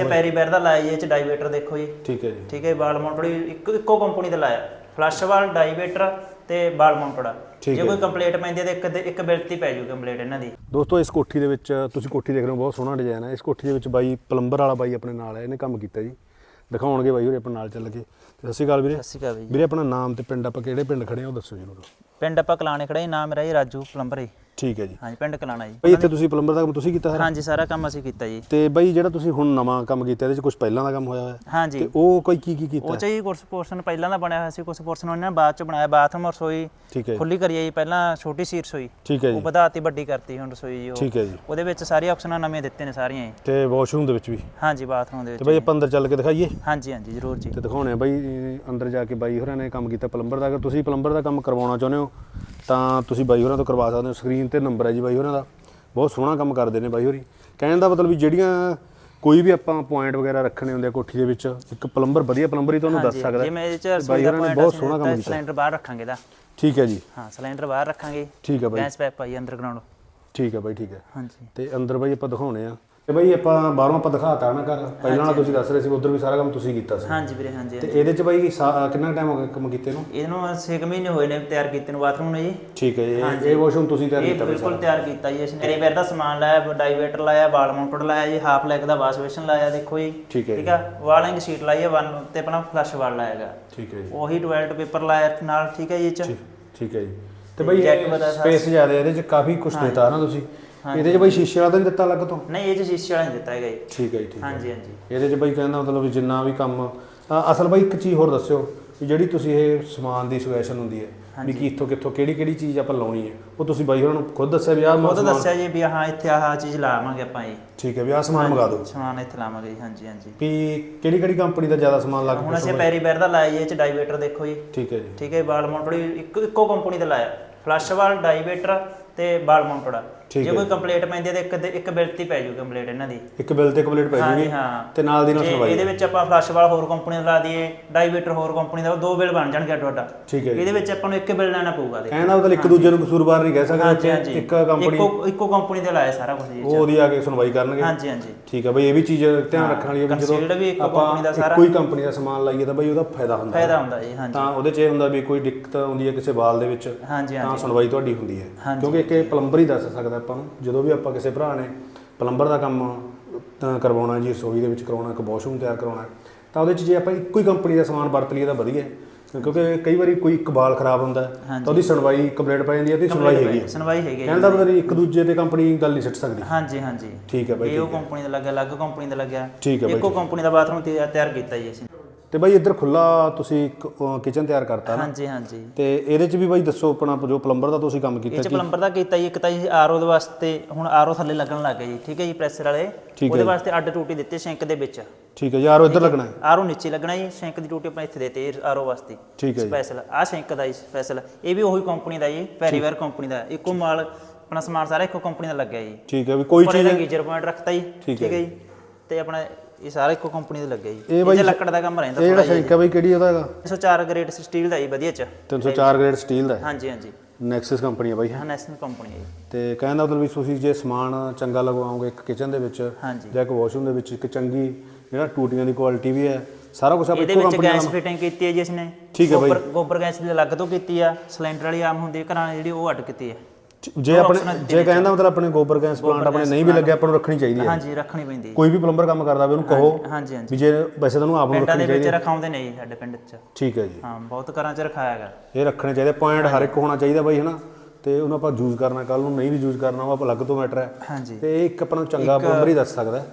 ਇਹ ਪੈਰੀ ਬੈਰ ਦਾ ਲਾਇਆ ਜੀ ਇਹ ਚ ਡਾਈਵੇਟਰ ਦੇਖੋ ਜੀ। ਠੀਕ ਹੈ ਜੀ। ਠੀਕ ਹੈ ਬਾਲ ਮਾਊਂਟਡ ਇੱਕ ਇੱਕੋ ਕੰਪਨੀ ਦਾ ਲਾਇਆ। ਫਲੱਸ਼ ਵਾਲ ਡਾਈਵੇਟਰ ਤੇ ਬਾਲ ਮਾਊਂਟਡ ਜੇ। ਕੋਈ ਕੰਪਲੀਟ ਪੈਂਦੀ ਤੇ ਇੱਕ ਇੱਕ ਬਿਲਤੀ ਪੈ ਜੂ ਕੰਪਲੀਟ ਇਹਨਾਂ ਦੀ। ਦੋਸਤੋ ਇਸ ਕੋਠੀ ਦੇ ਵਿੱਚ ਤੁਸੀਂ ਕੋਠੀ ਦੇਖ ਰਹੇ ਹੋ ਬਹੁਤ ਸੋਹਣਾ ਡਿਜ਼ਾਈਨ ਹੈ। ਇਸ ਕੋਠੀ ਦੇ ਵਿੱਚ ਬਾਈ ਪਲੰਬਰ ਵਾਲਾ ਬਾਈ ਆਪਣੇ ਨਾਲ ਹੈ ਇਹਨੇ ਕੰਮ ਕੀਤਾ ਜੀ। ਦਿਖਾਉਣਗੇ ਬਾਈ ਹੋਰੇ ਆਪਣੇ ਨਾਲ ਚੱਲ ਕੇ। ਤੇ ਸਤਿ ਸ਼੍ਰੀ ਅਕਾਲ ਵੀਰੇ। ਸਤਿ ਸ਼੍ਰੀ ਅਕਾਲ ਵੀਰੇ ਆਪਣਾ ਨਾਮ ਤੇ ਪਿੰਡ ਆਪਾਂ ਕਿਹੜੇ ਪਿੰਡ ਖੜੇ ਆ ਉਹ ਦੱਸੋ ਜਰੂਰ ਪਿੰਡ ਆਪਾਂ ਕਲਾਣੇ ਖੜਾ ਨਾਮ ਮੇਰਾ ਜੀ ਰਾਜੂ ਪਲੰਬਰ ਜੀ। ਠੀਕ ਹੈ ਜੀ। ਹਾਂਜੀ ਪਿੰਡ ਕਲਾਣਾ ਜੀ। ਬਾਈ ਇੱਥੇ ਤੁਸੀਂ ਪਲੰਬਰ ਦਾ ਕੰਮ ਤੁਸੀਂ ਕੀਤਾ ਸਾਰਾ? ਹਾਂਜੀ ਸਾਰਾ ਕੰਮ ਅਸੀਂ ਕੀਤਾ ਜੀ। ਤੇ ਬਾਈ ਜਿਹੜਾ ਤੁਸੀਂ ਹੁਣ ਨਵਾਂ ਕੰਮ ਕੀਤਾ ਇਹਦੇ ਵਿੱਚ ਕੁਝ ਪਹਿਲਾਂ ਦਾ ਕੰਮ ਹੋਇਆ ਹੋਇਆ? ਹੈ? ਹਾਂਜੀ। ਤੇ ਉਹ ਕੋਈ ਕੀ ਕੀ ਕੀਤਾ? ਉਹ ਚ ਜੀ ਕੁਝ ਪੋਰਸ਼ਨ ਪਹਿਲਾਂ ਦਾ ਬਣਿਆ ਹੋਇਆ ਸੀ ਕੁਝ ਪੋਰਸ਼ਨ ਉਹਨਾਂ ਨੇ ਬਾਅਦ ਚ ਬਣਾਇਆ। ਬਾਥਰੂਮ ਰਸੋਈ ਠੀਕ ਹੈ ਜੀ। ਖੁੱਲੀ ਕਰੀ ਹੈ ਜੀ ਪਹਿਲਾਂ ਛੋਟੀ ਸੀ ਰਸੋਈ। ਠੀਕ ਹੈ ਉਹ ਜੀ ਵਧਾਤੀ ਵੱਡੀ ਕਰਤੀ ਹੁਣ ਰਸੋਈ ਜੀ ਉਹ। ਠੀਕ ਹੈ ਜੀ। ਉਹਦੇ ਵਿੱਚ ਸਾਰੀਆਂ ਆਪਸ਼ਨਾਂ ਨਵੀਆਂ ਦਿੱਤੇ ਨੇ ਸਾਰੀਆਂ ਜੀ। ਤੇ ਵਾਸ਼ਰੂਮ ਦੇ ਵਿੱਚ ਵੀ? ਹਾਂਜੀ ਬਾਥਰੂਮ ਦੇ ਤੇ ਵਿੱਚ ਬਾਈ ਆਪਾਂ ਅੰਦਰ ਚੱਲ ਕੇ ਦਿਖਾਈਏ? ਹਾਂਜੀ ਹਾਂਜੀ ਜ਼ਰੂਰ ਜੀ। ਤੇ ਦਿਖਾਉਣੇ ਆ ਬਾਈ ਅੰਦਰ ਜਾ ਕੇ ਬਾਈ ਹੋਰਾਂ ਨੇ ਕੰਮ ਕੀਤਾ। ਪਲੰਬਰ ਦਾ ਅਗਰ ਤੁਸੀਂ ਪਲੰਬਰ ਦਾ ਕੰਮ ਕਰਵਾਉਣਾ ਚਾਹੁੰਦੇ ਹੋ ਤਾਂ ਤੁਸੀਂ ਬਾਈ ਹੋਰਾਂ ਤੋਂ ਕਰਵਾ ਸਕਦੇ ਹੋ ਸਕਰੀਨ ਤੇ ਨੰਬਰ ਹੈ ਜੀ ਬਾਈ ਹੋਰਾਂ ਦਾ। ਬਹੁਤ ਸੋਹਣਾ ਕੰਮ ਕਰਦੇ ਨੇ ਬਾਈ ਹੋਰੀ। ਕਹਿਣ ਦਾ ਮਤਲਬ ਵੀ ਜਿਹੜੀਆਂ ਕੋਈ ਵੀ ਆਪਾਂ ਪੁਆਇੰਟ ਵਗੈਰਾ ਰੱਖਣੇ ਹੁੰਦੇ ਆ ਕੋਠੀ ਦੇ ਵਿੱਚ ਇੱਕ ਪਲੰਬਰ ਵਧੀਆ ਪਲੰਬਰ ਹੀ ਤੁਹਾਨੂੰ ਦੱਸ ਸਕਦਾ। ਜਿਵੇਂ ਇਹ ਚ ਬਾਈ ਹੋਰਾਂ ਨੇ ਬਹੁਤ ਸੋਹਣਾ ਕੰਮ ਕੀਤਾ। ਸਿਲੰਡਰ ਬਾਹਰ ਰੱਖਾਂਗੇ ਦਾ ਠੀਕ ਹੈ ਜੀ। ਹਾਂ ਸਿਲੰਡਰ ਬਾਹਰ ਰੱਖਾਂਗੇ। ਠੀਕ ਹੈ ਬਾਈ। ਗੈਸ ਪਾਈਪ ਆਈ ਅੰਡਰਗਰਾਉਂਡ ਠੀਕ ਹੈ ਬਾਈ ਠੀਕ ਹੈ। ਹਾਂਜੀ। ਤੇ ਅੰਦਰ ਬਾਈ ਆਪਾਂ ਦਿਖਾਉਣੇ ਆ। ਤੇ ਬਾਈ ਆਪਾਂ ਬਾਹਰੋਂ ਆਪਾਂ ਦਿਖਾਤਾ ਨਾ ਘਰ। ਪਹਿਲਾਂ ਵਾਲਾ ਤੁਸੀਂ ਦੱਸ ਰਹੇ ਸੀ ਉਧਰ ਵੀ ਸਾਰਾ ਕੰਮ ਤੁਸੀਂ ਕੀਤਾ ਸੀ। ਹਾਂਜੀ ਵੀਰੇ ਹਾਂਜੀ ਤੇ ਇਹਦੇ ਚ ਬਾਈ ਸਾ- ਕਿੰਨਾ ਟਾਈਮ ਹੋ ਗਿਆ ਕੰਮ ਕੀਤੇ ਨੂੰ? ਇਹਨੂੰ 6 ਮਹੀਨੇ ਹੋਏ ਨੇ ਤਿਆਰ ਕੀਤੇ ਨੂੰ ਬਾਥਰੂਮ ਨੇ ਜੀ। ਠੀਕ ਹੈ ਜੀ ਇਹ- ਇਹ ਵਾਸ਼ਰੂਮ ਤੁਸੀਂ ਤਿਆਰ ਇਹ ਕੀਤਾ ਬਾਈ ਬਿਲਕੁਲ ਤਿਆਰ ਕੀਤਾ ਜੀ। ਅਸੀਂ ਮੇਰੇ ਦਾ ਸਮਾਨ ਲਾਇਆ ਡਾਈਵੇਟਰ ਲਾਇਆ ਵਾਲ ਮਾਊਂਟਡ ਲਾਇਆ ਜੀ ਹਾਫ ਲੈਗ ਦਾ ਵਾਸ਼ ਬੇਸ਼ਨ ਲਾਇਆ ਦੇਖੋ ਜੀ। ਠੀਕ ਹੈ ਠੀਕ ਆ? ਵਾਲਿੰਗ ਸ਼ੀਟ ਲਾਈ ਹੈ ਵਨ ਤੇ ਆਪਣਾ ਫਲਸ਼ ਵਾਲ ਲਾਇਆਗਾ ਠੀਕ ਹੈ ਜੀ। ਉਹੀ ਟਾਇਲਟ ਪੇਪਰ ਲਾਇਆ ਨਾਲ ਠੀਕ ਹੈ ਜੀ ਇਹ ਚ। ਠੀਕ- ਠੀਕ ਹੈ ਜੀ। ਤੇ ਬਾਈ ਜੈਕ ਵਗੈਰਾ ਸਾਰਾ- ਸਪੇਸ ਜ਼ਿਆਦਾ ਇਹਦੇ ਚ ਕਾਫੀ ਕੁਝ ਦਿੱਤਾ ਨਾ ਤੁਸੀਂ। ਇਹਦੇ ਚ ਬਾਈ ਸ਼ੀਸ਼ੇ ਵਾਲਾ ਤਾਂ ਨਹੀਂ ਦਿੱਤਾ ਅਲੱਗ ਤੋਂ? ਨਹੀਂ ਇਹ ਚ ਸ਼ੀਸ਼ੇ ਵਾਲਾ ਨਹੀਂ ਦਿੱਤਾ ਹੈਗਾ ਜੀ। ਠੀਕ ਹੈ ਜੀ ਠੀਕ ਹੈ। ਹਾਂਜੀ ਹਾਂਜੀ। ਇਹਦੇ ਚ ਬਾਈ ਕਹਿੰਦਾ ਮਤਲਬ ਵੀ ਜਿੰਨਾ ਵੀ ਕੰਮ ਅ, ਅਸਲ ਬਾਈ ਇੱਕ ਚੀਜ਼ ਹੋਰ ਦੱਸਿਓ ਵੀ ਜਿਹੜੀ ਤੁਸੀਂ ਇਹ ਸਮਾਨ ਦੀ ਸੁਜੈਸ਼ਨ ਹੁੰਦੀ ਹੈ ਵੀ ਕਿ ਇੱਥੋਂ ਕਿੱਥੋਂ ਕਿਹੜੀ ਕਿਹੜੀ ਚੀਜ਼ ਆਪਾਂ ਲਾਉਣੀ ਹੈ ਉਹ ਤੁਸੀਂ ਬਾਈ ਹੋਰਾਂ ਨੂੰ ਖੁਦ ਦੱਸਿਆ ਵੀ ਆਹ ਉਹ ਤਾਂ ਸਮਾਨ ਦੱਸਿਆ ਜੀ ਵੀ ਹਾਂ ਇੱਥੇ ਆਹ ਚੀਜ਼ ਲਾਵਾਂਗੇ ਆਪਾਂ ਜੀ। ਠੀਕ ਹੈ ਵੀ ਆਹ ਸਮਾਨ ਮੰਗਾ ਦਿਓ। ਸਮਾਨ ਇੱਥੇ ਲਾਵਾਂਗੇ ਜੀ ਹਾਂਜੀ ਹਾਂਜੀ। ਵੀ ਕਿਹੜੀ ਕਿਹੜੀ ਕੰਪਨੀ ਦਾ ਜ਼ਿਆਦਾ ਸਮਾਨ ਲੱਗ ਹੁਣ ਅਸੀਂ ਪੈਰੀ ਬੈਰ ਦਾ ਲਾਇਆ ਜੀ ਇਹ ਚ ਡਾਈਵੇਟਰ ਦੇਖੋ ਜੀ। ਠੀਕ ਹੈ ਜੀ। ਠੀਕ ਹੈ ਬਾਲ ਮਾਊਂਟਡ ਇੱਕ ਇੱਕੋ ਕੰਪਨੀ ਦਾ ਲਾਇਆ। ਫਲਸ਼ ਵਾਲ ਡਾਈਵੇਟਰ ਤੇ ਬਾਲ ਮਾਊਂਟਡ ਜੇ ਕੋਈ ਕੰਪਲੀਟ ਪੈਂਦੀ ਹੈ ਤੇ ਇੱਕ ਇੱਕ ਬਿਲਤੀ ਪੈ ਜੂ ਕੰਪਲੀਟ ਇਹਨਾਂ ਦੀ। ਇੱਕ ਬਿੱਲ ਤੇ ਕੰਪਲੀਟ ਪੈ ਹਾਂਜੀ ਜੂਗੀ ਹਾਂ। ਤੇ ਨਾਲ ਦੀ ਨਾਲ ਜੇ ਸੁਣਵਾਈ ਇਹਦੇ ਵਿੱਚ ਆਪਾਂ ਫਲਸ਼ ਵਾਲ ਹੋਰ ਕੰਪਨੀ ਦਾ ਲਾ ਦਈਏ ਡਾਈਵੇਟਰ ਹੋਰ ਕੰਪਨੀ ਦਾ ਉਹ ਦੋ ਬਿੱਲ ਬਣ ਜਾਣਗੇ ਤੁਹਾਡਾ। ਠੀਕ ਹੈ ਜੀ। ਇਹਦੇ ਵਿੱਚ ਆਪਾਂ ਨੂੰ ਇੱਕ ਬਿੱਲ ਲੈਣਾ ਪਊਗਾ ਦੇ ਕਹਿਣਾ ਮਤਲਬ ਇੱਕ ਦੂਜੇ ਨੂੰ ਕਸੂਰਵਾਰ ਨਹੀਂ ਕਹਿ ਸਕਦੇ ਹਾਂਜੀ ਇੱਕ ਕੰਪਨੀ ਇੱਕੋ ਇੱਕੋ ਕੰਪਨੀ ਦੇ ਲਾਇਆ ਸਾਰਾ ਕੁਝ ਜੀ ਉਹ ਉਹਦੀ ਆ ਕੇ ਸੁਣਵਾਈ ਕਰਨਗੇ। ਹਾਂਜੀ ਹਾਂਜੀ ਠੀਕ ਹੈ ਬਈ ਇਹ ਵੀ ਚੀਜ਼ ਧਿਆਨ ਰੱਖਣ ਵਾਲੀ ਹੈ ਵੀ concealed ਵੀ ਇੱਕੋ company ਦਾ ਸਾਰਾ। ਹੀ ਕੰਪਨੀ ਦਾ ਸਮਾਨ ਲਾਈਏ ਤਾਂ ਬਈ ਉਹਦਾ ਫਾਇਦਾ ਹੁੰਦਾ। ਹੈ। ਫਾਇਦਾ ਹੁੰਦਾ ਜੀ ਹਾਂਜੀ ਤਾਂ ਉਹਦੇ 'ਚ ਇਹ ਹੁੰਦਾ ਵੀ ਕੋਈ ਦਿੱਕਤ ਆਉਂਦੀ ਹੈ ਕਿਸੇ ਬਾਲ ਦੇ ਵਿੱਚ ਹਾਂਜੀ ਤਾਂ ਹਾਂਜੀ ਸੁਣਵਾਈ ਤੁਹਾਡੀ ਹੁੰਦੀ ਹੈ। ਹਾਂਜੀ। ਕਿਉਂਕਿ ਇੱਕ ਇਹ ਪਲੰਬਰ ਹੀ ਦੱਸ ਸਕਦਾ ਆਪਾਂ ਨੂੰ ਜਦੋਂ ਵੀ ਆਪਾਂ ਕਿਸੇ ਭਰਾ ਨੇ ਪਲੰਬਰ ਦਾ ਕੰਮ ਕਰਵਾਉਣਾ ਜੀ ਰਸੋਈ ਦੇ ਵਿੱਚ ਕਰਾਉਣਾ ਇੱਕ ਵਾਸ਼ਰੂਮ ਤਿਆਰ ਕਰਾਉਣਾ ਤਾਂ ਉਹਦੇ 'ਚ ਜੇ ਆਪਾਂ ਇੱਕੋ ਹੀ ਕੰਪਨੀ ਦਾ ਸਮਾਨ ਵਰਤ ਲਈਏ ਤਾਂ ਵਧੀਆ ਕਿਉਂਕਿ ਕਈ ਵਾਰੀ ਕੋਈ ਇੱਕ ਬਾਲ ਖਰਾਬ ਹੁੰਦਾ ਤਾਂ ਉਹਦੀ ਸੁਣਵਾਈ ਕੰਪਲੀਟ ਪੈ ਜਾਂਦੀ ਹੈ ਤੇ ਸੁਣਵਾਈ ਹੈਗੀ ਸੁਣਵਾਈ ਹੈਗੀ ਹੈ ਕਹਿਣ ਦਾ ਮਤਲਬ ਇੱਕ ਦੂਜੇ ਤੇ ਕੰਪਨੀ ਗੱਲ ਨਹੀਂ ਸਿੱਟ ਸਕਦੀ। ਹਾਂਜੀ ਹਾਂਜੀ। ਠੀਕ ਹੈ ਬਾਈ ਇਹ ਉਹ ਕੰਪਨੀ ਦਾ ਲੱਗਿਆ ਅਲੱਗ ਕੰਪਨੀ ਦਾ ਲੱਗਿਆ। ਇੱਕੋ ਕੰਪਨੀ ਦਾ ਬਾਥਰੂਮ ਤਿਆਰ ਕੀਤਾ ਜੀ ਅਸੀਂ। ਤੇ ਬਾਈ ਇੱਧਰ ਖੁੱਲਾ ਤੁਸੀਂ ਇੱਕ ਕਿਚਨ ਤਿਆਰ ਕਰਤਾ ਨਾ? ਹਾਂਜੀ ਹਾਂਜੀ। ਤੇ ਇਹਦੇ ਚ ਵੀ ਬਾਈ ਦੱਸੋ ਆਪਣਾ ਜੋ ਪਲੰਬਰ ਦਾ ਤੁਸੀਂ ਕੰਮ ਇਹ ਕੀਤਾ ਚ ਪਲੰਬਰ ਦਾ ਕੀਤਾ ਜੀ ਇੱਕ ਤਾਂ ਜੀ ਆਰਓ ਦੇ ਵਾਸਤੇ ਹੁਣ ਆਰਓ ਥੱਲੇ ਲੱਗਣ ਲੱਗ ਗਿਆ ਜੀ ਠੀਕ ਹੈ ਜੀ ਪ੍ਰੈਸ਼ਰ ਵਾਲੇ। ਉਹਦੇ ਵਾਸਤੇ ਅੱਡ ਟੂਟੀ ਦਿੱਤੀ ਸਿੰਕ ਦੇ ਵਿੱਚ। ਠੀਕ ਹੈ ਯਾਰ ਉਹ ਇੱਧਰ ਲੱਗਣਾ ਹੈ? ਆਰਓ ਨੀਚੇ ਲੱਗਣਾ ਜੀ ਸਿੰਕ ਦੀ ਟੂਟੀ ਆਪਾਂ ਇੱਥੇ ਦੇਤੇ ਆਰਓ ਵਾਸਤੇ। ਠੀਕ ਹੈ ਜੀ। ਸਪੈਸ਼ਲ ਆ ਸਿੰਕ ਦਾ ਜੀ ਸਪੈਸ਼ਲ। ਇਹ ਵੀ ਉਹੀ ਕੰਪਨੀ ਦਾ ਜੀ ਪੈਰੀਵੇਅਰ ਕੰਪਨੀ ਦਾ। ਇੱਕੋ ਮਾਲ ਆਪਣਾ ਸਮਾਨ ਸਾਰਾ ਇੱਕੋ ਕੰਪਨੀ ਦਾ ਲੱਗਿਆ ਜੀ। ਠੀਕ ਹੈ ਵੀ ਕੋਈ ਚੀਜ਼ ਗੀਜ਼ਰ ਪੁਆਇੰਟ ਰੱਖਤਾ ਜੀ। ਠੀਕ ਹੈ ਜੀ। ਤੇ ਆਪਣਾ ਇਹ ਸਾਰਾ ਇੱਕੋ ਕੰਪਨੀ ਦਾ ਲੱਗਿਆ ਜੀ। ਇਹ ਬਾਈ ਲੱਕੜ ਦਾ ਕੰਮ ਰਹਿੰਦਾ ਇਹ ਜਿਹੜਾ ਸ਼ੈਂਕ ਬਾਈ ਕਿਹੜੀ ਉਹਦਾ ਹੈਗਾ? 104 ਗ੍ਰੇਡ ਸਟੀਲ ਦਾ ਜੀ ਵਧੀਆ ਚ। 304 ਗ੍ਰੇਡ ਸਟੀਲ ਦਾ ਹਾਂਜੀ ਹਾਂਜੀ। ਨੈਕਸਸ ਕੰਪਨੀ ਹੈ ਬਾਈ ਹਾਂ? ਨੈਸ਼ਨਲ ਕੰਪਨੀ ਹੈ ਜੀ। ਤੇ ਕਹਿਣ ਦਾ ਮਤਲਬ ਵੀ ਤੁਸੀਂ ਜੇ ਸਮਾਨ ਚੰਗਾ ਲਗਵਾਓਗੇ ਇੱਕ ਕਿਚਨ ਦੇ ਵਿੱਚ ਜਾਂ ਇੱਕ ਵਾਸ਼ਰੂਮ ਦੇ ਵਿੱਚ ਇੱਕ ਚੰਗੀ ਜਿਹੜਾ ਟੂਟੀਆਂ ਦੀ ਕੁਆਲਿਟੀ ਵੀ ਹੈ ਸਾਰਾ ਕੁਝ ਆਪਾਂ ਇੱਕੋ ਕੰਪਨੀ ਗੈਸ ਫਿਟਿੰਗ ਕੀਤੀ ਹੈ ਜੀ ਇਸਨੇ ਠੀਕ ਹੈ ਬਾਈ। ਗੋਬਰ ਗੈਸ ਦੀ ਅਲੱਗ ਤੋਂ ਕੀਤੀ ਆ ਸਿਲੰਡਰ ਵਾਲੀ ਆਮ ਹੁੰਦੀ ਹੈ ਘਰਾਂ ਜਿਹੜੀ ਉਹ ਅੱਡ ਕੀਤੀ ਹੈ। ਜੇ ਆਪਣੇ ਜੇ ਕਹਿਣ ਦਾ ਮਤਲਬ ਆਪਣੇ ਗੋਬਰ ਗੈਸ ਪਲਾਂਟ ਆਪਣੇ ਨਹੀਂ ਵੀ ਲੱਗਿਆ ਆਪਾਂ ਨੂੰ ਰੱਖਣੀ ਚਾਹੀਦੀ ਹੈ। ਹਾਂਜੀ ਰੱਖਣੀ ਪੈਂਦੀ ਹੈ। ਕੋਈ ਵੀ ਪਲੰਬਰ ਕੰਮ ਕਰਦਾ ਹੋਵੇ ਉਹਨੂੰ ਕਹੋ ਹਾਂਜੀ ਹਾਂਜੀ ਵੀ ਜੇ ਵੈਸੇ ਤਾਂ ਉਹਨੂੰ ਆਪ ਨੂੰ ਪਿੰਡਾਂ ਰੱਖਣੀ ਦੇ ਵਿੱਚ ਚਾਹੀਦੀ। ਹੈ ਰਖਾਉਂਦੇ ਨੇ ਜੀ ਸਾਡੇ ਪਿੰਡ 'ਚ। ਠੀਕ ਹੈ ਜੀ। ਹਾਂ ਬਹੁਤ ਘਰਾਂ 'ਚ ਰਖਾਇਆ ਹੈਗਾ। ਇਹ ਰੱਖਣੇ ਚਾਹੀਦੇ ਪੁਆਇੰਟ ਹਰ ਇੱਕ ਹੋਣਾ ਚਾਹੀਦਾ ਬਾਈ ਹਨਾ। ਤੇ ਉਹਨੂੰ ਆਪਾਂ ਯੂਜ਼ ਕਰਨਾ ਕੱਲ ਨੂੰ ਨਹੀਂ ਵੀ ਯੂਜ਼ ਕਰਨਾ ਉਹ ਆਪਾਂ ਅਲੱਗ ਤੋਂ ਮੈਟਰ ਹੈ। ਹਾਂਜੀ। ਤੇ ਇਹ ਇੱਕ ਆਪਾਂ ਨੂੰ ਚੰਗਾ ਪਲੰਬਰ ਹੀ ਦੱਸ ਸਕਦਾ ਹੈ।